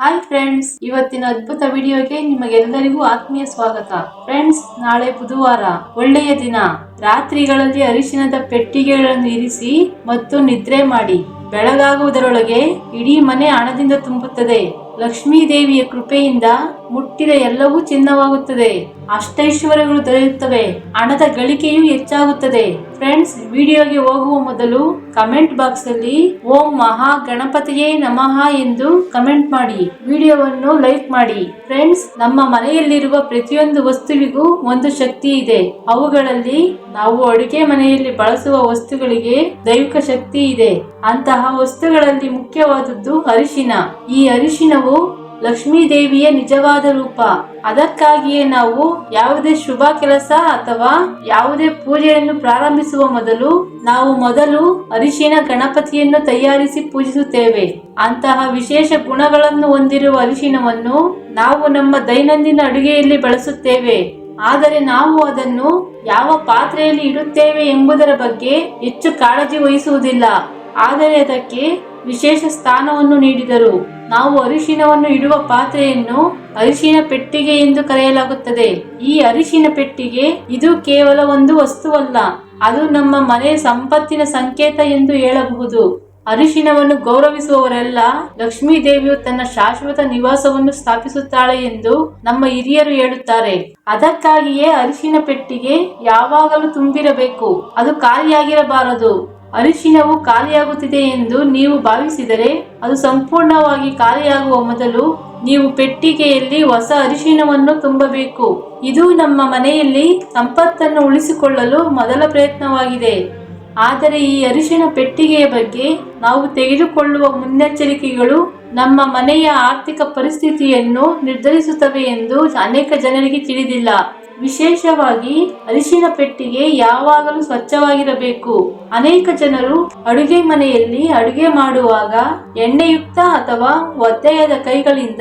Hi friends ಇವತ್ತಿನ ಅದ್ಭುತ ವಿಡಿಯೋಗೆ ನಿಮಗೆಲ್ಲರಿಗೂ ಆತ್ಮೀಯ ಸ್ವಾಗತ. ಫ್ರೆಂಡ್ಸ್ ನಾಳೆ ಬುಧವಾರ. ಒಳ್ಳೆಯ ದಿನ. ರಾತ್ರಿಗಳಲ್ಲಿ ಅರಿಶಿನದ ಪೆಟ್ಟಿಗೆಗಳನ್ನು ಇರಿಸಿ ಮತ್ತು ನಿದ್ರೆ ಮಾಡಿ. ಬೆಳಗಾಗುವುದರೊಳಗೆ ಇಡೀ ಮನೆ ಹಣದಿಂದ ತುಂಬುತ್ತದೆ. ಲಕ್ಷ್ಮೀ ದೇವಿಯ ಕೃಪೆಯಿಂದ ಮುಟ್ಟಿದ ಎಲ್ಲವೂ ಚಿನ್ನವಾಗುತ್ತದೆ. ಅಷ್ಟೈಶ್ವರ್ಯಗಳು ದೊರೆಯುತ್ತವೆ. ಹಣದ ಗಳಿಕೆಯೂ ಹೆಚ್ಚಾಗುತ್ತದೆ. ಫ್ರೆಂಡ್ಸ್ ವಿಡಿಯೋಗೆ ಹೋಗುವ ಮೊದಲು ಕಮೆಂಟ್ ಬಾಕ್ಸ್ ಅಲ್ಲಿ ಓಂ ಮಹಾ ಗಣಪತಿಯೇ ನಮಃ ಎಂದು ಕಮೆಂಟ್ ಮಾಡಿ. ವಿಡಿಯೋವನ್ನು ಲೈಕ್ ಮಾಡಿ. ಫ್ರೆಂಡ್ಸ್ ನಮ್ಮ ಮನೆಯಲ್ಲಿರುವ ಪ್ರತಿಯೊಂದು ವಸ್ತುವಿಗೂ ಒಂದು ಶಕ್ತಿ ಇದೆ. ಅವುಗಳಲ್ಲಿ ನಾವು ಅಡುಗೆ ಮನೆಯಲ್ಲಿ ಬಳಸುವ ವಸ್ತುಗಳಿಗೆ ದೈವಿಕ ಶಕ್ತಿ ಇದೆ. ಅಂತಹ ವಸ್ತುಗಳಲ್ಲಿ ಮುಖ್ಯವಾದದ್ದು ಅರಿಶಿನ. ಈ ಅರಿಶಿನವು ಲಕ್ಷ್ಮೀ ದೇವಿಯ ನಿಜವಾದ ರೂಪ. ಅದಕ್ಕಾಗಿಯೇ ನಾವು ಯಾವುದೇ ಶುಭ ಕೆಲಸ ಅಥವಾ ಯಾವುದೇ ಪೂಜೆಯನ್ನು ಪ್ರಾರಂಭಿಸುವ ಮೊದಲು ನಾವು ಮೊದಲು ಅರಿಶಿನ ಗಣಪತಿಯನ್ನು ತಯಾರಿಸಿ ಪೂಜಿಸುತ್ತೇವೆ. ಅಂತಹ ವಿಶೇಷ ಗುಣಗಳನ್ನು ಹೊಂದಿರುವ ಅರಿಶಿನವನ್ನು ನಾವು ನಮ್ಮ ದೈನಂದಿನ ಅಡುಗೆಯಲ್ಲಿ ಬಳಸುತ್ತೇವೆ. ಆದರೆ ನಾವು ಅದನ್ನು ಯಾವ ಪಾತ್ರೆಯಲ್ಲಿ ಇಡುತ್ತೇವೆ ಎಂಬುದರ ಬಗ್ಗೆ ಹೆಚ್ಚು ಕಾಳಜಿ ವಹಿಸುವುದಿಲ್ಲ. ಆದರೆ ಅದಕ್ಕೆ ವಿಶೇಷ ಸ್ಥಾನವನ್ನು ನೀಡಿದರು. ನಾವು ಅರಿಶಿನವನ್ನು ಇಡುವ ಪಾತ್ರೆಯನ್ನು ಅರಿಶಿನ ಪೆಟ್ಟಿಗೆ ಎಂದು ಕರೆಯಲಾಗುತ್ತದೆ. ಈ ಅರಿಶಿನ ಪೆಟ್ಟಿಗೆ ಇದು ಕೇವಲ ಒಂದು ವಸ್ತುವಲ್ಲ, ಅದು ನಮ್ಮ ಮನೆಯ ಸಂಪತ್ತಿನ ಸಂಕೇತ ಎಂದು ಹೇಳಬಹುದು. ಅರಿಶಿನವನ್ನು ಗೌರವಿಸುವವರೆಲ್ಲ ಲಕ್ಷ್ಮೀ ದೇವಿಯು ತನ್ನ ಶಾಶ್ವತ ನಿವಾಸವನ್ನು ಸ್ಥಾಪಿಸುತ್ತಾಳೆ ಎಂದು ನಮ್ಮ ಹಿರಿಯರು ಹೇಳುತ್ತಾರೆ. ಅದಕ್ಕಾಗಿಯೇ ಅರಿಶಿನ ಪೆಟ್ಟಿಗೆ ಯಾವಾಗಲೂ ತುಂಬಿರಬೇಕು, ಅದು ಖಾಲಿಯಾಗಿರಬಾರದು. ಅರಿಶಿನವು ಖಾಲಿಯಾಗುತ್ತಿದೆ ಎಂದು ನೀವು ಭಾವಿಸಿದರೆ ಅದು ಸಂಪೂರ್ಣವಾಗಿ ಖಾಲಿಯಾಗುವ ಮೊದಲು ನೀವು ಪೆಟ್ಟಿಗೆಯಲ್ಲಿ ಹೊಸ ಅರಿಶಿನವನ್ನು ತುಂಬಬೇಕು. ಇದು ನಮ್ಮ ಮನೆಯಲ್ಲಿ ಸಂಪತ್ತನ್ನು ಉಳಿಸಿಕೊಳ್ಳಲು ಮೊದಲ ಪ್ರಯತ್ನವಾಗಿದೆ. ಆದರೆ ಈ ಅರಿಶಿನ ಪೆಟ್ಟಿಗೆಯ ಬಗ್ಗೆ ನಾವು ತೆಗೆದುಕೊಳ್ಳುವ ಮುನ್ನೆಚ್ಚರಿಕೆಗಳು ನಮ್ಮ ಮನೆಯ ಆರ್ಥಿಕ ಪರಿಸ್ಥಿತಿಯನ್ನು ನಿರ್ಧರಿಸುತ್ತವೆ ಎಂದು ಅನೇಕ ಜನರಿಗೆ ತಿಳಿದಿಲ್ಲ. ವಿಶೇಷವಾಗಿ ಅರಿಶಿನ ಪೆಟ್ಟಿಗೆ ಯಾವಾಗಲೂ ಸ್ವಚ್ಛವಾಗಿರಬೇಕು. ಅನೇಕ ಜನರು ಅಡುಗೆ ಮನೆಯಲ್ಲಿ ಅಡುಗೆ ಮಾಡುವಾಗ ಎಣ್ಣೆಯುಕ್ತ ಅಥವಾ ಒದ್ದೆಯಾದ ಕೈಗಳಿಂದ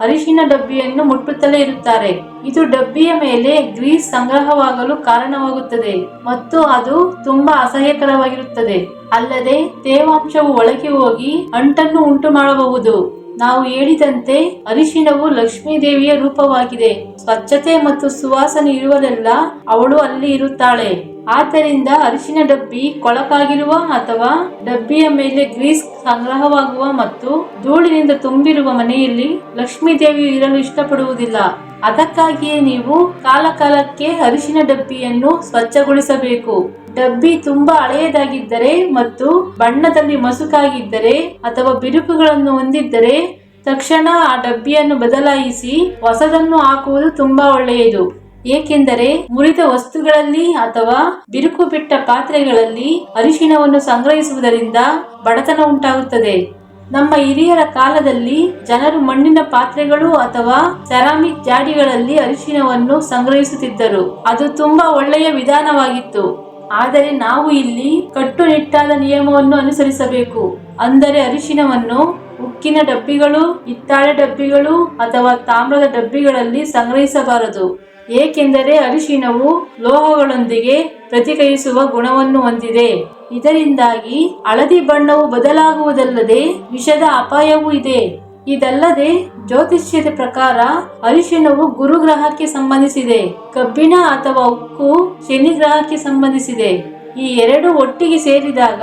ಅರಿಶಿನ ಡಬ್ಬಿಯನ್ನು ಮುಟ್ಟುತ್ತಲೇ ಇರುತ್ತಾರೆ. ಇದು ಡಬ್ಬಿಯ ಮೇಲೆ ಗ್ರೀಸ್ ಸಂಗ್ರಹವಾಗಲು ಕಾರಣವಾಗುತ್ತದೆ ಮತ್ತು ಅದು ತುಂಬಾ ಅಸಹ್ಯಕರವಾಗಿರುತ್ತದೆ. ಅಲ್ಲದೆ ತೇವಾಂಶವು ಒಳಗೆ ಹೋಗಿ ಅಂಟನ್ನು ಉಂಟು ಮಾಡಬಹುದು ನಾವು ಹೇಳಿದಂತೆ ಅರಿಶಿನವು ಲಕ್ಷ್ಮೀ ದೇವಿಯ ರೂಪವಾಗಿದೆ. ಸ್ವಚ್ಛತೆ ಮತ್ತು ಸುವಾಸನೆ ಇರುವಲೆಲ್ಲ ಅವಳು ಅಲ್ಲಿ ಇರುತ್ತಾಳೆ. ಆದ್ದರಿಂದ ಅರಿಶಿನ ಡಬ್ಬಿ ಕೊಳಕಾಗಿರುವ ಅಥವಾ ಡಬ್ಬಿಯ ಮೇಲೆ ಗ್ರೀಸ್ ಸಂಗ್ರಹವಾಗುವ ಮತ್ತು ಧೂಳಿನಿಂದ ತುಂಬಿರುವ ಮನೆಯಲ್ಲಿ ಲಕ್ಷ್ಮೀ ದೇವಿಯು ಇರಲು ಇಷ್ಟಪಡುವುದಿಲ್ಲ. ಅದಕ್ಕಾಗಿಯೇ ನೀವು ಕಾಲಕಾಲಕ್ಕೆ ಅರಿಶಿನ ಡಬ್ಬಿಯನ್ನು ಸ್ವಚ್ಛಗೊಳಿಸಬೇಕು. ಡಬ್ಬಿ ತುಂಬಾ ಹಳೆಯದಾಗಿದ್ದರೆ ಮತ್ತು ಬಣ್ಣದಲ್ಲಿ ಮಸುಕಾಗಿದ್ದರೆ ಅಥವಾ ಬಿರುಕುಗಳನ್ನು ಹೊಂದಿದ್ದರೆ ತಕ್ಷಣ ಆ ಡಬ್ಬಿಯನ್ನು ಬದಲಾಯಿಸಿ ಹೊಸದನ್ನು ಹಾಕುವುದು ತುಂಬಾ ಒಳ್ಳೆಯದು. ಏಕೆಂದರೆ ಮುರಿದ ವಸ್ತುಗಳಲ್ಲಿ ಅಥವಾ ಬಿರುಕು ಬಿಟ್ಟ ಪಾತ್ರೆಗಳಲ್ಲಿ ಅರಿಶಿನವನ್ನು ಸಂಗ್ರಹಿಸುವುದರಿಂದ ಬಡತನ ಉಂಟಾಗುತ್ತದೆ. ನಮ್ಮ ಹಿರಿಯರ ಕಾಲದಲ್ಲಿ ಜನರು ಮಣ್ಣಿನ ಪಾತ್ರೆಗಳು ಅಥವಾ ಸೆರಾಮಿಕ್ ಜಾಡಿಗಳಲ್ಲಿ ಅರಿಶಿನವನ್ನು ಸಂಗ್ರಹಿಸುತ್ತಿದ್ದರು. ಅದು ತುಂಬಾ ಒಳ್ಳೆಯ ವಿಧಾನವಾಗಿತ್ತು. ಆದರೆ ನಾವು ಇಲ್ಲಿ ಕಟ್ಟುನಿಟ್ಟಾದ ನಿಯಮವನ್ನು ಅನುಸರಿಸಬೇಕು. ಅಂದರೆ ಅರಿಶಿನವನ್ನು ಉಕ್ಕಿನ ಡಬ್ಬಿಗಳು, ಹಿತ್ತಾಳೆ ಡಬ್ಬಿಗಳು ಅಥವಾ ತಾಮ್ರದ ಡಬ್ಬಿಗಳಲ್ಲಿ ಸಂಗ್ರಹಿಸಬಾರದು. ಏಕೆಂದರೆ ಅರಿಶಿನವು ಲೋಹಗಳೊಂದಿಗೆ ಪ್ರತಿಕ್ರಿಯಿಸುವ ಗುಣವನ್ನು ಹೊಂದಿದೆ. ಇದರಿಂದಾಗಿ ಹಳದಿ ಬಣ್ಣವು ಬದಲಾಗುವುದಲ್ಲದೆ ವಿಷದ ಅಪಾಯವೂ ಇದೆ. ಇದಲ್ಲದೆ ಜ್ಯೋತಿಷ್ಯದ ಪ್ರಕಾರ ಅರಿಶಿನವು ಗುರುಗ್ರಹಕ್ಕೆ ಸಂಬಂಧಿಸಿದೆ, ಕಬ್ಬಿಣ ಅಥವಾ ಉಕ್ಕು ಶನಿ ಗ್ರಹಕ್ಕೆ ಸಂಬಂಧಿಸಿದೆ. ಈ ಎರಡು ಒಟ್ಟಿಗೆ ಸೇರಿದಾಗ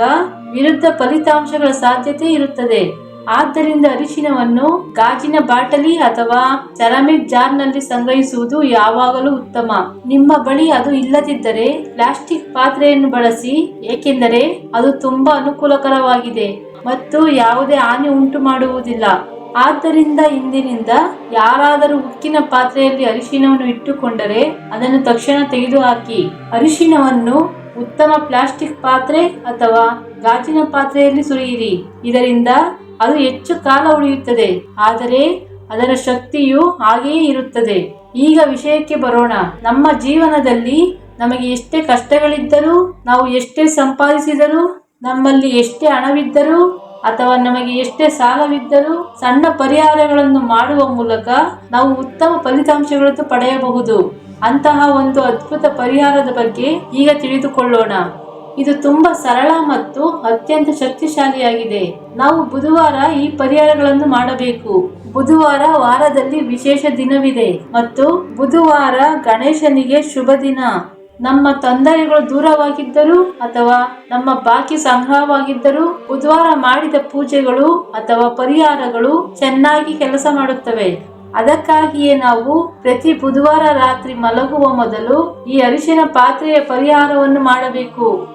ವಿರುದ್ಧ ಫಲಿತಾಂಶಗಳ ಸಾಧ್ಯತೆ ಇರುತ್ತದೆ. ಆದ್ದರಿಂದ ಅರಿಶಿನವನ್ನು ಗಾಜಿನ ಬಾಟಲಿ ಅಥವಾ ಸೆರಾಮಿಕ್ ಜಾರ್ನಲ್ಲಿ ಸಂಗ್ರಹಿಸುವುದು ಯಾವಾಗಲೂ ಉತ್ತಮ. ನಿಮ್ಮ ಬಳಿ ಅದು ಇಲ್ಲದಿದ್ದರೆ ಪ್ಲಾಸ್ಟಿಕ್ ಪಾತ್ರೆಯನ್ನು ಬಳಸಿ, ಏಕೆಂದರೆ ಅದು ತುಂಬಾ ಅನುಕೂಲಕರವಾಗಿದೆ ಮತ್ತು ಯಾವುದೇ ಹಾನಿ ಉಂಟು ಮಾಡುವುದಿಲ್ಲ ಆದ್ದರಿಂದ ಇಂದಿನಿಂದ ಯಾರಾದರೂ ಉಕ್ಕಿನ ಪಾತ್ರೆಯಲ್ಲಿ ಅರಿಶಿನವನ್ನು ಇಟ್ಟುಕೊಂಡರೆ ಅದನ್ನು ತಕ್ಷಣ ತೆಗೆದುಹಾಕಿ. ಅರಿಶಿನವನ್ನು ಉತ್ತಮ ಪ್ಲಾಸ್ಟಿಕ್ ಪಾತ್ರೆ ಅಥವಾ ಗಾಜಿನ ಪಾತ್ರೆಯಲ್ಲಿ ಸುರಿಯಿರಿ. ಇದರಿಂದ ಅದು ಹೆಚ್ಚು ಕಾಲ ಉಳಿಯುತ್ತದೆ. ಆದರೆ ಅದರ ಶಕ್ತಿಯು ಹಾಗೆಯೇ ಇರುತ್ತದೆ. ಈಗ ವಿಷಯಕ್ಕೆ ಬರೋಣ. ನಮ್ಮ ಜೀವನದಲ್ಲಿ ನಮಗೆ ಎಷ್ಟೇ ಕಷ್ಟಗಳಿದ್ದರೂ, ನಾವು ಎಷ್ಟೇ ಸಂಪಾದಿಸಿದರೂ, ನಮ್ಮಲ್ಲಿ ಎಷ್ಟೇ ಹಣವಿದ್ದರೂ ಅಥವಾ ನಮಗೆ ಎಷ್ಟೇ ಸಾಲವಿದ್ದರೂ ಸಣ್ಣ ಪರಿಹಾರಗಳನ್ನು ಮಾಡುವ ಮೂಲಕ ನಾವು ಉತ್ತಮ ಫಲಿತಾಂಶಗಳನ್ನು ಪಡೆಯಬಹುದು. ಅಂತಹ ಒಂದು ಅದ್ಭುತ ಪರಿಹಾರದ ಬಗ್ಗೆ ಈಗ ತಿಳಿದುಕೊಳ್ಳೋಣ. ಇದು ತುಂಬಾ ಸರಳ ಮತ್ತು ಅತ್ಯಂತ ಶಕ್ತಿಶಾಲಿಯಾಗಿದೆ. ನಾವು ಬುಧವಾರ ಈ ಪರಿಹಾರಗಳನ್ನು ಮಾಡಬೇಕು. ಬುಧವಾರ ವಾರದಲ್ಲಿ ವಿಶೇಷ ದಿನವಿದೆ ಮತ್ತು ಬುಧವಾರ ಗಣೇಶನಿಗೆ ಶುಭ ದಿನ ನಮ್ಮ ತೊಂದರೆಗಳು ದೂರವಾಗಿದ್ದರೂ ಅಥವಾ ನಮ್ಮ ಬಾಕಿ ಸಂಗ್ರಹವಾಗಿದ್ದರೂ ಬುಧವಾರ ಮಾಡಿದ ಪೂಜೆಗಳು ಅಥವಾ ಪರಿಹಾರಗಳು ಚೆನ್ನಾಗಿ ಕೆಲಸ ಮಾಡುತ್ತವೆ. ಅದಕ್ಕಾಗಿಯೇ ನಾವು ಪ್ರತಿ ಬುಧವಾರ ರಾತ್ರಿ ಮಲಗುವ ಮೊದಲು ಈ ಅರಿಶಿನ ಪಾತ್ರೆಯ ಪರಿಹಾರವನ್ನು ಮಾಡಬೇಕು.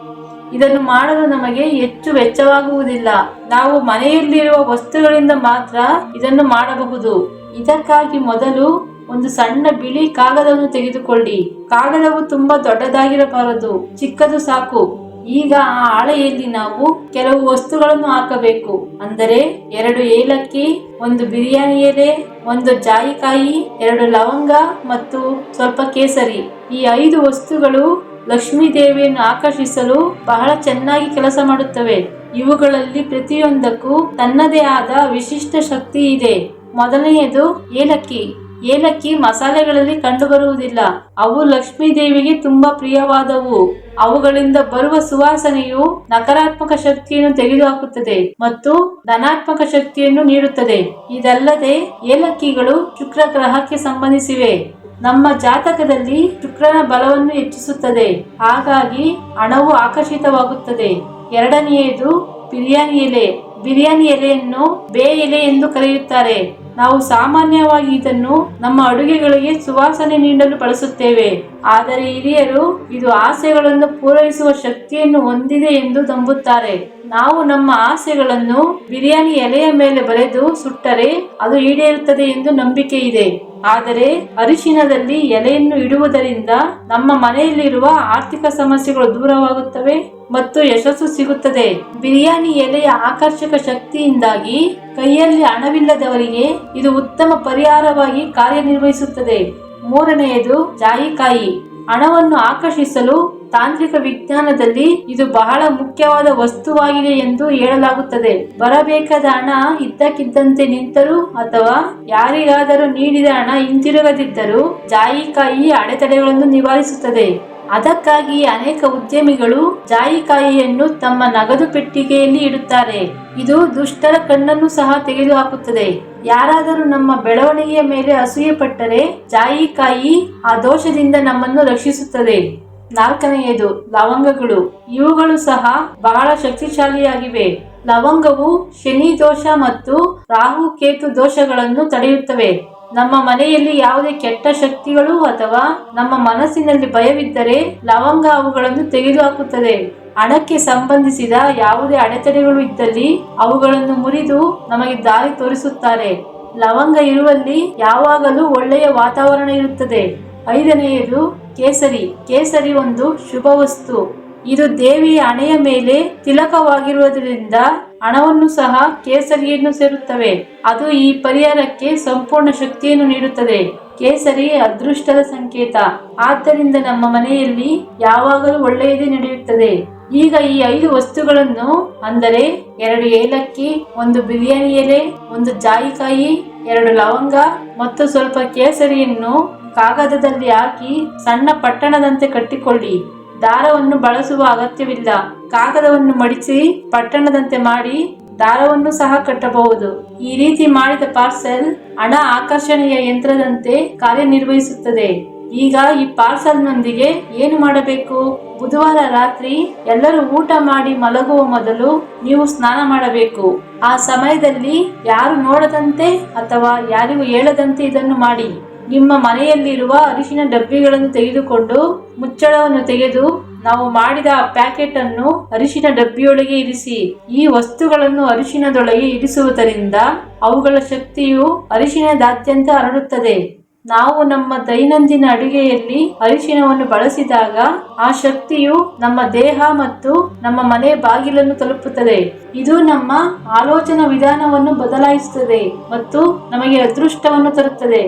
ಇದನ್ನು ಮಾಡಲು ನಮಗೆ ಹೆಚ್ಚು ವೆಚ್ಚವಾಗುವುದಿಲ್ಲ. ನಾವು ಮನೆಯಲ್ಲಿರುವ ವಸ್ತುಗಳಿಂದ ಮಾತ್ರ ಇದನ್ನು ಮಾಡಬಹುದು. ಇದಕ್ಕಾಗಿ ಮೊದಲು ಒಂದು ಸಣ್ಣ ಬಿಳಿ ಕಾಗದವನ್ನು ತೆಗೆದುಕೊಳ್ಳಿ. ಕಾಗದವು ತುಂಬಾ ದೊಡ್ಡದಾಗಿರಬಾರದು. ಚಿಕ್ಕದು ಸಾಕು. ಈಗ ಆ ಹಾಳೆಯಲ್ಲಿ ನಾವು ಕೆಲವು ವಸ್ತುಗಳನ್ನು ಹಾಕಬೇಕು. ಅಂದರೆ ಎರಡು ಏಲಕ್ಕಿ, ಒಂದು ಬಿರಿಯಾನಿ ಎಲೆ, ಒಂದು ಜಾಯಿಕಾಯಿ, ಎರಡು ಲವಂಗ ಮತ್ತು ಸ್ವಲ್ಪ ಕೇಸರಿ. ಈ ಐದು ವಸ್ತುಗಳು ಲಕ್ಷ್ಮೀ ದೇವಿಯನ್ನು ಆಕರ್ಷಿಸಲು ಬಹಳ ಚೆನ್ನಾಗಿ ಕೆಲಸ ಮಾಡುತ್ತವೆ. ಇವುಗಳಲ್ಲಿ ಪ್ರತಿಯೊಂದಕ್ಕೂ ತನ್ನದೇ ಆದ ವಿಶಿಷ್ಟ ಶಕ್ತಿ ಇದೆ. ಮೊದಲನೆಯದು ಏಲಕ್ಕಿ. ಏಲಕ್ಕಿ ಮಸಾಲೆಗಳಲ್ಲಿ ಕಂಡುಬರುವುದಿಲ್ಲ. ಅವು ಲಕ್ಷ್ಮೀ ದೇವಿಗೆ ತುಂಬಾ ಪ್ರಿಯವಾದವು. ಅವುಗಳಿಂದ ಬರುವ ಸುವಾಸನೆಯು ನಕಾರಾತ್ಮಕ ಶಕ್ತಿಯನ್ನು ತೆಗೆದುಹಾಕುತ್ತದೆ ಮತ್ತು ಧನಾತ್ಮಕ ಶಕ್ತಿಯನ್ನು ನೀಡುತ್ತದೆ. ಇದಲ್ಲದೆ ಏಲಕ್ಕಿಗಳು ಶುಕ್ರ ಗ್ರಹಕ್ಕೆ ಸಂಬಂಧಿಸಿವೆ. ನಮ್ಮ ಜಾತಕದಲ್ಲಿ ಶುಕ್ರನ ಬಲವನ್ನು ಹೆಚ್ಚಿಸುತ್ತದೆ. ಹಾಗಾಗಿ ಹಣವು ಆಕರ್ಷಿತವಾಗುತ್ತದೆ. ಎರಡನೆಯದು ಬಿರಿಯಾನಿ ಎಲೆ. ಬಿರಿಯಾನಿ ಎಲೆಯನ್ನು ಬೇ ಎಲೆ ಎಂದು ಕರೆಯುತ್ತಾರೆ. ನಾವು ಸಾಮಾನ್ಯವಾಗಿ ಇದನ್ನು ನಮ್ಮ ಅಡುಗೆಗಳಿಗೆ ಸುವಾಸನೆ ನೀಡಲು ಬಳಸುತ್ತೇವೆ. ಆದರೆ ಹಿರಿಯರು ಇದು ಆಸೆಗಳನ್ನು ಪೂರೈಸುವ ಶಕ್ತಿಯನ್ನು ಹೊಂದಿದೆ ಎಂದು ನಂಬುತ್ತಾರೆ. ನಾವು ನಮ್ಮ ಆಸೆಗಳನ್ನು ಬಿರಿಯಾನಿ ಎಲೆಯ ಮೇಲೆ ಬರೆದು ಸುಟ್ಟರೆ ಅದು ಈಡೇರುತ್ತದೆ ಎಂದು ನಂಬಿಕೆ ಇದೆ. ಆದರೆ ಅರಿಶಿನದಲ್ಲಿ ಎಲೆಯನ್ನು ಇಡುವುದರಿಂದ ನಮ್ಮ ಮನೆಯಲ್ಲಿರುವ ಆರ್ಥಿಕ ಸಮಸ್ಯೆಗಳು ದೂರವಾಗುತ್ತವೆ ಮತ್ತು ಯಶಸ್ಸು ಸಿಗುತ್ತದೆ. ಬಿರಿಯಾನಿ ಎಲೆಯ ಆಕರ್ಷಕ ಶಕ್ತಿಯಿಂದಾಗಿ ಕೈಯಲ್ಲಿ ಹಣವಿಲ್ಲದವರಿಗೆ ಇದು ಉತ್ತಮ ಪರಿಹಾರವಾಗಿ ಕಾರ್ಯನಿರ್ವಹಿಸುತ್ತದೆ. ಮೂರನೆಯದು ಜಾಯಿಕಾಯಿ. ಹಣವನ್ನು ಆಕರ್ಷಿಸಲು ತಾಂತ್ರಿಕ ವಿಜ್ಞಾನದಲ್ಲಿ ಇದು ಬಹಳ ಮುಖ್ಯವಾದ ವಸ್ತುವಾಗಿದೆ ಎಂದು ಹೇಳಲಾಗುತ್ತದೆ. ಬರಬೇಕಾದ ಹಣ ಇದ್ದಕ್ಕಿದ್ದಂತೆ ನಿಂತರೂ ಅಥವಾ ಯಾರಿಗಾದರೂ ನೀಡಿದ ಹಣ ಹಿಂತಿರುಗದಿದ್ದರೂ ಜಾಯಿಕಾಯಿ ಅಡೆತಡೆಗಳನ್ನು ನಿವಾರಿಸುತ್ತದೆ. ಅದಕ್ಕಾಗಿ ಅನೇಕ ಉದ್ಯಮಿಗಳು ಜಾಯಿಕಾಯಿಯನ್ನು ತಮ್ಮ ನಗದು ಪೆಟ್ಟಿಗೆಯಲ್ಲಿ ಇಡುತ್ತಾರೆ. ಇದು ದುಷ್ಟರ ಕಣ್ಣನ್ನು ಸಹ ತೆಗೆದುಹಾಕುತ್ತದೆ. ಯಾರಾದರೂ ನಮ್ಮ ಬೆಳವಣಿಗೆಯ ಮೇಲೆ ಅಸೂಯೆ ಪಟ್ಟರೆ ಜಾಯಿಕಾಯಿ ಆ ದೋಷದಿಂದ ನಮ್ಮನ್ನು ರಕ್ಷಿಸುತ್ತದೆ. ನಾಲ್ಕನೆಯದು, ಲವಂಗಗಳು. ಇವುಗಳು ಸಹ ಬಹಳ ಶಕ್ತಿಶಾಲಿಯಾಗಿವೆ. ಲವಂಗವು ಶನಿ ದೋಷ ಮತ್ತು ರಾಹು ಕೇತು ದೋಷಗಳನ್ನು ತಡೆಯುತ್ತವೆ. ನಮ್ಮ ಮನೆಯಲ್ಲಿ ಯಾವುದೇ ಕೆಟ್ಟ ಶಕ್ತಿಗಳು ಅಥವಾ ನಮ್ಮ ಮನಸ್ಸಿನಲ್ಲಿ ಭಯವಿದ್ದರೆ ಲವಂಗ ಅವುಗಳನ್ನು ತೆಗೆದುಹಾಕುತ್ತದೆ. ಹಣಕ್ಕೆ ಸಂಬಂಧಿಸಿದ ಯಾವುದೇ ಅಡೆತಡೆಗಳು ಇದ್ದಲ್ಲಿ ಅವುಗಳನ್ನು ಮುರಿದು ನಮಗೆ ದಾರಿ ತೋರಿಸುತ್ತಾರೆ. ಲವಂಗ ಇರುವಲ್ಲಿ ಯಾವಾಗಲೂ ಒಳ್ಳೆಯ ವಾತಾವರಣ ಇರುತ್ತದೆ. ಐದನೆಯದು ಕೇಸರಿ. ಕೇಸರಿ ಒಂದು ಶುಭ ವಸ್ತು ಇದು ದೇವಿಯ ಹಣೆಯ ಮೇಲೆ ತಿಲಕವಾಗಿರುವುದರಿಂದ ಹಣವನ್ನು ಸಹ ಕೇಸರಿಯನ್ನು ಸೇರುತ್ತವೆ. ಅದು ಈ ಪರಿಹಾರಕ್ಕೆ ಸಂಪೂರ್ಣ ಶಕ್ತಿಯನ್ನು ನೀಡುತ್ತದೆ. ಕೇಸರಿ ಅದೃಷ್ಟದ ಸಂಕೇತ. ಆದ್ದರಿಂದ ನಮ್ಮ ಮನೆಯಲ್ಲಿ ಯಾವಾಗಲೂ ಒಳ್ಳೆಯದೇ ನಡೆಯುತ್ತದೆ. ಈಗ ಈ ಐದು ವಸ್ತುಗಳನ್ನು, ಅಂದರೆ ಎರಡು ಏಲಕ್ಕಿ, ಒಂದು ಬಿರಿಯಾನಿ ಎಲೆ, ಒಂದು ಜಾಯಿಕಾಯಿ, ಎರಡು ಲವಂಗ ಮತ್ತು ಸ್ವಲ್ಪ ಕೇಸರಿಯನ್ನು ಕಾಗದದಲ್ಲಿ ಹಾಕಿ ಸಣ್ಣ ಪಟ್ಟಣದಂತೆ ಕಟ್ಟಿಕೊಳ್ಳಿ. ದಾರವನ್ನು ಬಳಸುವ ಅಗತ್ಯವಿಲ್ಲ. ಕಾಗದವನ್ನು ಮಡಿಸಿ ಪಟ್ಟಣದಂತೆ ಮಾಡಿ ದಾರವನ್ನು ಸಹ ಕಟ್ಟಬಹುದು. ಈ ರೀತಿ ಮಾಡಿದ ಪಾರ್ಸೆಲ್ ಹಣ ಆಕರ್ಷಣೆಯ ಯಂತ್ರದಂತೆ ಕಾರ್ಯನಿರ್ವಹಿಸುತ್ತದೆ. ಈಗ ಈ ಪಾರ್ಸಲ್ನೊಂದಿಗೆ ಏನು ಮಾಡಬೇಕು? ಬುಧವಾರ ರಾತ್ರಿ ಎಲ್ಲರೂ ಊಟ ಮಾಡಿ ಮಲಗುವ ಮೊದಲು ನೀವು ಸ್ನಾನ ಮಾಡಬೇಕು. ಆ ಸಮಯದಲ್ಲಿ ಯಾರು ನೋಡದಂತೆ ಅಥವಾ ಯಾರಿಗೂ ಹೇಳದಂತೆ ಇದನ್ನು ಮಾಡಿ. ನಿಮ್ಮ ಮನೆಯಲ್ಲಿರುವ ಅರಿಶಿನ ಡಬ್ಬಿಗಳನ್ನು ತೆಗೆದುಕೊಂಡು ಮುಚ್ಚಳವನ್ನು ತೆಗೆದು ನಾವು ಮಾಡಿದ ಪ್ಯಾಕೆಟ್ ಅನ್ನು ಅರಿಶಿನ ಡಬ್ಬಿಯೊಳಗೆ ಇರಿಸಿ, ಈ ವಸ್ತುಗಳನ್ನು ಅರಿಶಿನದೊಳಗೆ ಇರಿಸುವುದರಿಂದ ಅವುಗಳ ಶಕ್ತಿಯು ಅರಿಶಿನದಾದ್ಯಂತ ಹರಡುತ್ತದೆ. ನಾವು ನಮ್ಮ ದೈನಂದಿನ ಅಡುಗೆಯಲ್ಲಿ ಅರಿಶಿನವನ್ನು ಬಳಸಿದಾಗ ಆ ಶಕ್ತಿಯು ನಮ್ಮ ದೇಹ ಮತ್ತು ನಮ್ಮ ಮನೆ ಬಾಗಿಲನ್ನು ತಲುಪುತ್ತದೆ. ಇದು ನಮ್ಮ ಆಲೋಚನಾ ವಿಧಾನವನ್ನು ಬದಲಾಯಿಸುತ್ತದೆ ಮತ್ತು ನಮಗೆ ಅದೃಷ್ಟವನ್ನು ತರುತ್ತದೆ.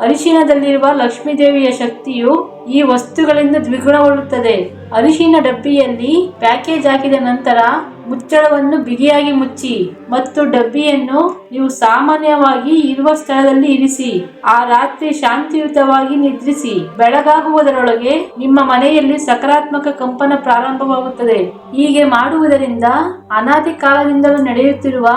ಅರಿಶಿನದಲ್ಲಿರುವ ಲಕ್ಷ್ಮೀ ದೇವಿಯ ಶಕ್ತಿಯು ಈ ವಸ್ತುಗಳಿಂದ ದ್ವಿಗುಣಗೊಳ್ಳುತ್ತದೆ. ಅರಿಶಿನ ಡಬ್ಬಿಯಲ್ಲಿ ಪ್ಯಾಕೇಜ್ ಹಾಕಿದ ನಂತರ ಮುಚ್ಚಳವನ್ನು ಬಿಗಿಯಾಗಿ ಮುಚ್ಚಿ ಮತ್ತು ಡಬ್ಬಿಯನ್ನು ನೀವು ಸಾಮಾನ್ಯವಾಗಿ ಇರುವ ಸ್ಥಳದಲ್ಲಿ ಇರಿಸಿ, ಆ ರಾತ್ರಿ ಶಾಂತಿಯುತವಾಗಿ ನಿದ್ರಿಸಿ. ಬೆಳಗಾಗುವುದರೊಳಗೆ ನಿಮ್ಮ ಮನೆಯಲ್ಲಿ ಸಕಾರಾತ್ಮಕ ಕಂಪನ ಪ್ರಾರಂಭವಾಗುತ್ತದೆ. ಹೀಗೆ ಮಾಡುವುದರಿಂದ ಅನಾದಿ ಕಾಲದಿಂದಲೂ ನಡೆಯುತ್ತಿರುವ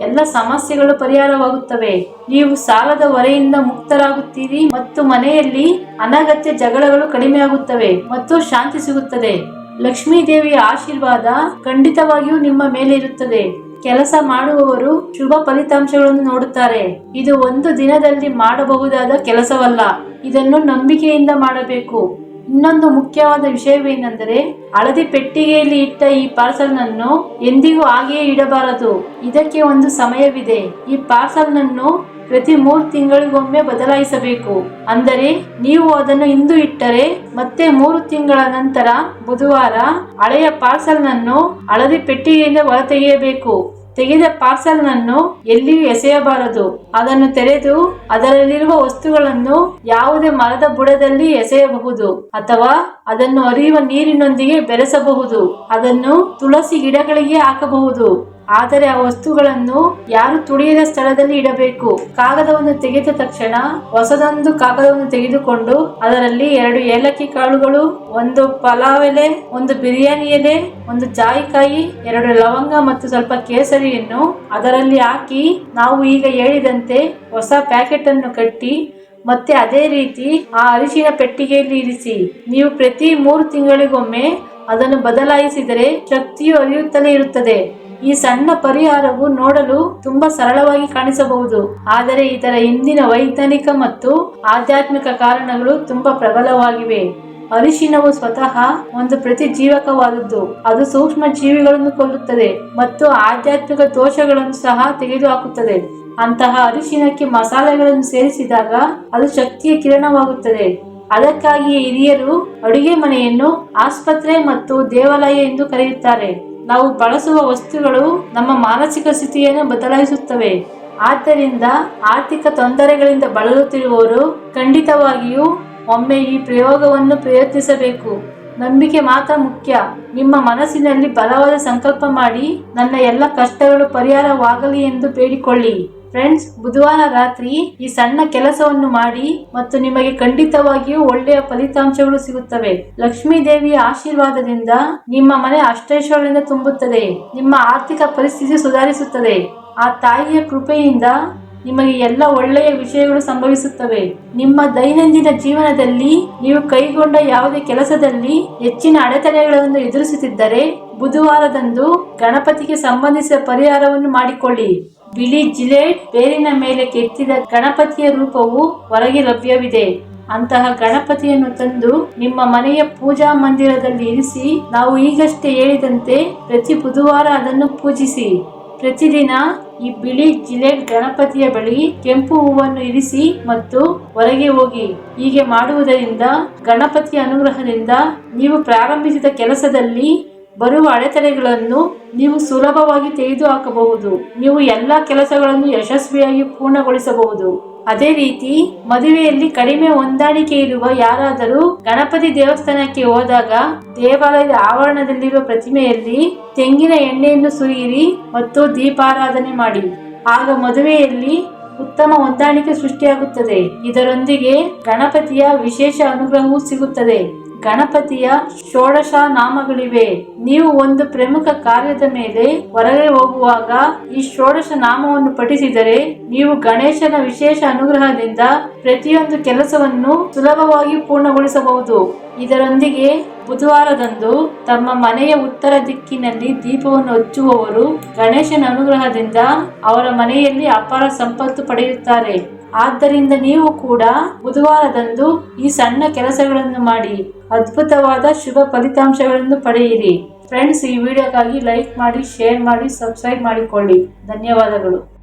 ಎಲ್ಲ ಸಮಸ್ಯೆಗಳು ಪರಿಹಾರವಾಗುತ್ತವೆ. ನೀವು ಸಾಲದ ಹೊರೆಯಿಂದ ಮುಕ್ತರಾಗುತ್ತೀರಿ ಮತ್ತು ಮನೆಯಲ್ಲಿ ಅನಗತ್ಯ ಜಗಳಗಳು ಕಡಿಮೆಯಾಗುತ್ತವೆ ಮತ್ತು ಶಾಂತಿ ಸಿಗುತ್ತದೆ. ಲಕ್ಷ್ಮೀ ದೇವಿಯ ಆಶೀರ್ವಾದ ಖಂಡಿತವಾಗಿಯೂ ನಿಮ್ಮ ಮೇಲೆ ಇರುತ್ತದೆ. ಕೆಲಸ ಮಾಡುವವರು ಶುಭ ಫಲಿತಾಂಶಗಳನ್ನು ನೋಡುತ್ತಾರೆ. ಇದು ಒಂದು ದಿನದಲ್ಲಿ ಮಾಡಬಹುದಾದ ಕೆಲಸವಲ್ಲ. ಇದನ್ನು ನಂಬಿಕೆಯಿಂದ ಮಾಡಬೇಕು. ಇನ್ನೊಂದು ಮುಖ್ಯವಾದ ವಿಷಯವೇನೆಂದರೆ ಹಳದಿ ಪೆಟ್ಟಿಗೆಯಲ್ಲಿ ಇಟ್ಟ ಈ ಪಾರ್ಸಲ್ನನ್ನು ಎಂದಿಗೂ ಹಾಗೆಯೇ ಇಡಬಾರದು. ಇದಕ್ಕೆ ಒಂದು ಸಮಯವಿದೆ. ಈ ಪಾರ್ಸಲ್ನನ್ನು ಪ್ರತಿ ಮೂರು ತಿಂಗಳಿಗೊಮ್ಮೆ ಬದಲಾಯಿಸಬೇಕು. ಅಂದರೆ, ನೀವು ಅದನ್ನು ಇಂದು ಇಟ್ಟರೆ ಮತ್ತೆ ಮೂರು ತಿಂಗಳ ನಂತರ ಬುಧವಾರ ಹಳೆಯ ಪಾರ್ಸಲ್ನನ್ನು ಹಳದಿ ಪೆಟ್ಟಿಗೆಯಿಂದ ಹೊರತೆಗೆಯಬೇಕು. ತೆಗೆದ ಪಾರ್ಸಲ್ನನ್ನು ಎಲ್ಲಿಯೂ ಎಸೆಯಬಾರದು. ಅದನ್ನು ತೆರೆದು ಅದರಲ್ಲಿರುವ ವಸ್ತುಗಳನ್ನು ಯಾವುದೇ ಮರದ ಬುಡದಲ್ಲಿ ಎಸೆಯಬಹುದು ಅಥವಾ ಅದನ್ನು ಹರಿಯುವ ನೀರಿನೊಂದಿಗೆ ಬೆರೆಸಬಹುದು. ಅದನ್ನು ತುಳಸಿ ಗಿಡಗಳಿಗೆ ಹಾಕಬಹುದು. ಆದರೆ ಆ ವಸ್ತುಗಳನ್ನು ಯಾರು ತುಳಿಯದ ಸ್ಥಳದಲ್ಲಿ ಇಡಬೇಕು? ಕಾಗದವನ್ನು ತೆಗೆದ ತಕ್ಷಣ ಹೊಸದೊಂದು ಕಾಗದವನ್ನು ತೆಗೆದುಕೊಂಡು ಅದರಲ್ಲಿ ಎರಡು ಏಲಕ್ಕಿ ಕಾಳುಗಳು, ಒಂದು ಪಲಾವ್ ಎಲೆ ಒಂದು ಬಿರಿಯಾನಿ ಎಲೆ, ಒಂದು ಜಾಯಿಕಾಯಿ, ಎರಡು ಲವಂಗ ಮತ್ತು ಸ್ವಲ್ಪ ಕೇಸರಿಯನ್ನು ಅದರಲ್ಲಿ ಹಾಕಿ ನಾವು ಈಗ ಹೇಳಿದಂತೆ ಹೊಸ ಪ್ಯಾಕೆಟ್ ಅನ್ನು ಕಟ್ಟಿ ಮತ್ತೆ ಅದೇ ರೀತಿ ಆ ಅರಿಶಿನ ಪೆಟ್ಟಿಗೆಯಲ್ಲಿ ಇರಿಸಿ. ನೀವು ಪ್ರತಿ ಮೂರು ತಿಂಗಳಿಗೊಮ್ಮೆ ಅದನ್ನು ಬದಲಾಯಿಸಿದರೆ ಶಕ್ತಿಯು ಅರಿಯುತ್ತಲೇ ಇರುತ್ತದೆ. ಈ ಸಣ್ಣ ಪರಿಹಾರವು ನೋಡಲು ತುಂಬಾ ಸರಳವಾಗಿ ಕಾಣಿಸಬಹುದು. ಆದರೆ ಇದರ ಹಿಂದಿನ ವೈಜ್ಞಾನಿಕ ಮತ್ತು ಆಧ್ಯಾತ್ಮಿಕ ಕಾರಣಗಳು ತುಂಬಾ ಪ್ರಬಲವಾಗಿವೆ. ಅರಿಶಿನವು ಸ್ವತಃ ಒಂದು ಪ್ರತಿಜೀವಕವಾದದ್ದು. ಅದು ಸೂಕ್ಷ್ಮ ಜೀವಿಗಳನ್ನು ಕೊಲ್ಲುತ್ತದೆ ಮತ್ತು ಆಧ್ಯಾತ್ಮಿಕ ದೋಷಗಳನ್ನು ಸಹ ತೆಗೆದುಹಾಕುತ್ತದೆ. ಅಂತಹ ಅರಿಶಿನಕ್ಕೆ ಮಸಾಲೆಗಳನ್ನು ಸೇರಿಸಿದಾಗ ಅದು ಶಕ್ತಿಯ ಕಿರಣವಾಗುತ್ತದೆ. ಅದಕ್ಕಾಗಿಯೇ ಹಿರಿಯರು ಅಡುಗೆ ಮನೆಯನ್ನು ಆಸ್ಪತ್ರೆ ಮತ್ತು ದೇವಾಲಯ ಎಂದು ಕರೆಯುತ್ತಾರೆ. ನಾವು ಬಳಸುವ ವಸ್ತುಗಳು ನಮ್ಮ ಮಾನಸಿಕ ಸ್ಥಿತಿಯನ್ನು ಬದಲಾಯಿಸುತ್ತವೆ. ಆದ್ದರಿಂದ ಆರ್ಥಿಕ ತೊಂದರೆಗಳಿಂದ ಬಳಲುತ್ತಿರುವವರು ಖಂಡಿತವಾಗಿಯೂ ಒಮ್ಮೆ ಈ ಪ್ರಯೋಗವನ್ನು ಪ್ರಯತ್ನಿಸಬೇಕು. ನಂಬಿಕೆ ಮಾತ್ರ ಮುಖ್ಯ. ನಿಮ್ಮ ಮನಸ್ಸಿನಲ್ಲಿ ಬಲವಾದ ಸಂಕಲ್ಪ ಮಾಡಿ ನನ್ನ ಎಲ್ಲ ಕಷ್ಟಗಳು ಪರಿಹಾರವಾಗಲಿ ಎಂದು ಬೇಡಿಕೊಳ್ಳಿ. ಫ್ರೆಂಡ್ಸ್ ಬುಧವಾರ ರಾತ್ರಿ ಈ ಸಣ್ಣ ಕೆಲಸವನ್ನು ಮಾಡಿ ಮತ್ತು ನಿಮಗೆ ಖಂಡಿತವಾಗಿಯೂ ಒಳ್ಳೆಯ ಫಲಿತಾಂಶಗಳು ಸಿಗುತ್ತವೆ. ಲಕ್ಷ್ಮೀ ದೇವಿಯ ಆಶೀರ್ವಾದದಿಂದ ನಿಮ್ಮ ಮನೆ ಅಷ್ಟೈಶ್ವರ್ಯದಿಂದ ತುಂಬುತ್ತದೆ. ನಿಮ್ಮ ಆರ್ಥಿಕ ಪರಿಸ್ಥಿತಿ ಸುಧಾರಿಸುತ್ತದೆ. ಆ ತಾಯಿಯ ಕೃಪೆಯಿಂದ ನಿಮಗೆ ಎಲ್ಲ ಒಳ್ಳೆಯ ವಿಷಯಗಳು ಸಂಭವಿಸುತ್ತವೆ. ನಿಮ್ಮ ದೈನಂದಿನ ಜೀವನದಲ್ಲಿ ನೀವು ಕೈಗೊಂಡ ಯಾವುದೇ ಕೆಲಸದಲ್ಲಿ ಹೆಚ್ಚಿನ ಅಡೆತಡೆಗಳನ್ನು ಎದುರಿಸುತ್ತಿದ್ದರೆ ಬುಧವಾರದಂದು ಗಣಪತಿಗೆ ಸಂಬಂಧಿಸಿದ ಪರಿಹಾರವನ್ನು ಮಾಡಿಕೊಳ್ಳಿ. ಬಿಳಿ ಜಿಲೇಟ್ ಬೇರಿನ ಮೇಲೆ ಕೆತ್ತಿದ ಗಣಪತಿಯ ರೂಪವು ಹೊರಗೆ ಲಭ್ಯವಿದೆ. ಅಂತಹ ಗಣಪತಿಯನ್ನು ತಂದು ನಿಮ್ಮ ಮನೆಯ ಪೂಜಾ ಮಂದಿರದಲ್ಲಿ ಇರಿಸಿ, ನಾವು ಈಗಷ್ಟೇ ಹೇಳಿದಂತೆ ಪ್ರತಿ ಬುಧವಾರ ಅದನ್ನು ಪೂಜಿಸಿ. ಪ್ರತಿದಿನ ಈ ಬಿಳಿ ಜಿಲೆಟ್ ಗಣಪತಿಯ ಬಳಿ ಕೆಂಪು ಹೂವನ್ನು ಇರಿಸಿ ಮತ್ತು ಹೊರಗೆ ಹೋಗಿ. ಹೀಗೆ ಮಾಡುವುದರಿಂದ ಗಣಪತಿಯ ಅನುಗ್ರಹದಿಂದ ನೀವು ಪ್ರಾರಂಭಿಸಿದ ಕೆಲಸದಲ್ಲಿ ಬರುವ ಅಡೆತಡೆಗಳನ್ನು ನೀವು ಸುಲಭವಾಗಿ ತೆಗೆದುಹಾಕಬಹುದು. ನೀವು ಎಲ್ಲ ಕೆಲಸಗಳನ್ನು ಯಶಸ್ವಿಯಾಗಿ ಪೂರ್ಣಗೊಳಿಸಬಹುದು. ಅದೇ ರೀತಿ, ಮದುವೆಯಲ್ಲಿ ಕಡಿಮೆ ಹೊಂದಾಣಿಕೆ ಇರುವ ಯಾರಾದರೂ ಗಣಪತಿ ದೇವಸ್ಥಾನಕ್ಕೆ ಹೋದಾಗ ದೇವಾಲಯದ ಆವರಣದಲ್ಲಿರುವ ಪ್ರತಿಮೆಯಲ್ಲಿ ತೆಂಗಿನ ಎಣ್ಣೆಯನ್ನು ಸುರಿಯಿರಿ ಮತ್ತು ದೀಪಾರಾಧನೆ ಮಾಡಿ. ಆಗ ಮದುವೆಯಲ್ಲಿ ಉತ್ತಮ ಹೊಂದಾಣಿಕೆ ಸೃಷ್ಟಿಯಾಗುತ್ತದೆ. ಇದರೊಂದಿಗೆ ಗಣಪತಿಯ ವಿಶೇಷ ಅನುಗ್ರಹವೂ ಸಿಗುತ್ತದೆ. ಗಣಪತಿಯ ಷೋಡಶ ನಾಮಗಳಿವೆ ನೀವು ಒಂದು ಪ್ರಮುಖ ಕಾರ್ಯದ ಮೇಲೆ ಹೊರಗೆ ಹೋಗುವಾಗ ಈ ಷೋಡಶ ನಾಮವನ್ನು ಪಠಿಸಿದರೆ ನೀವು ಗಣೇಶನ ವಿಶೇಷ ಅನುಗ್ರಹದಿಂದ ಪ್ರತಿಯೊಂದು ಕೆಲಸವನ್ನು ಸುಲಭವಾಗಿ ಪೂರ್ಣಗೊಳಿಸಬಹುದು. ಇದರೊಂದಿಗೆ ಬುಧವಾರದಂದು ತಮ್ಮ ಮನೆಯ ಉತ್ತರ ದಿಕ್ಕಿನಲ್ಲಿ ದೀಪವನ್ನು ಹಚ್ಚುವವರು ಗಣೇಶನ ಅನುಗ್ರಹದಿಂದ ಅವರ ಮನೆಯಲ್ಲಿ ಅಪಾರ ಸಂಪತ್ತು ಪಡೆಯುತ್ತಾರೆ. ಆದ್ದರಿಂದ ನೀವು ಕೂಡ ಬುಧವಾರದಂದು ಈ ಸಣ್ಣ ಕೆಲಸಗಳನ್ನು ಮಾಡಿ ಅದ್ಭುತವಾದ ಶುಭ ಫಲಿತಾಂಶಗಳನ್ನು ಪಡೆಯಿರಿ. ಫ್ರೆಂಡ್ಸ್ ಈ ವಿಡಿಯೋಗಾಗಿ ಲೈಕ್ ಮಾಡಿ ಶೇರ್ ಮಾಡಿ ಸಬ್ಸ್ಕ್ರೈಬ್ ಮಾಡಿಕೊಳ್ಳಿ. ಧನ್ಯವಾದಗಳು.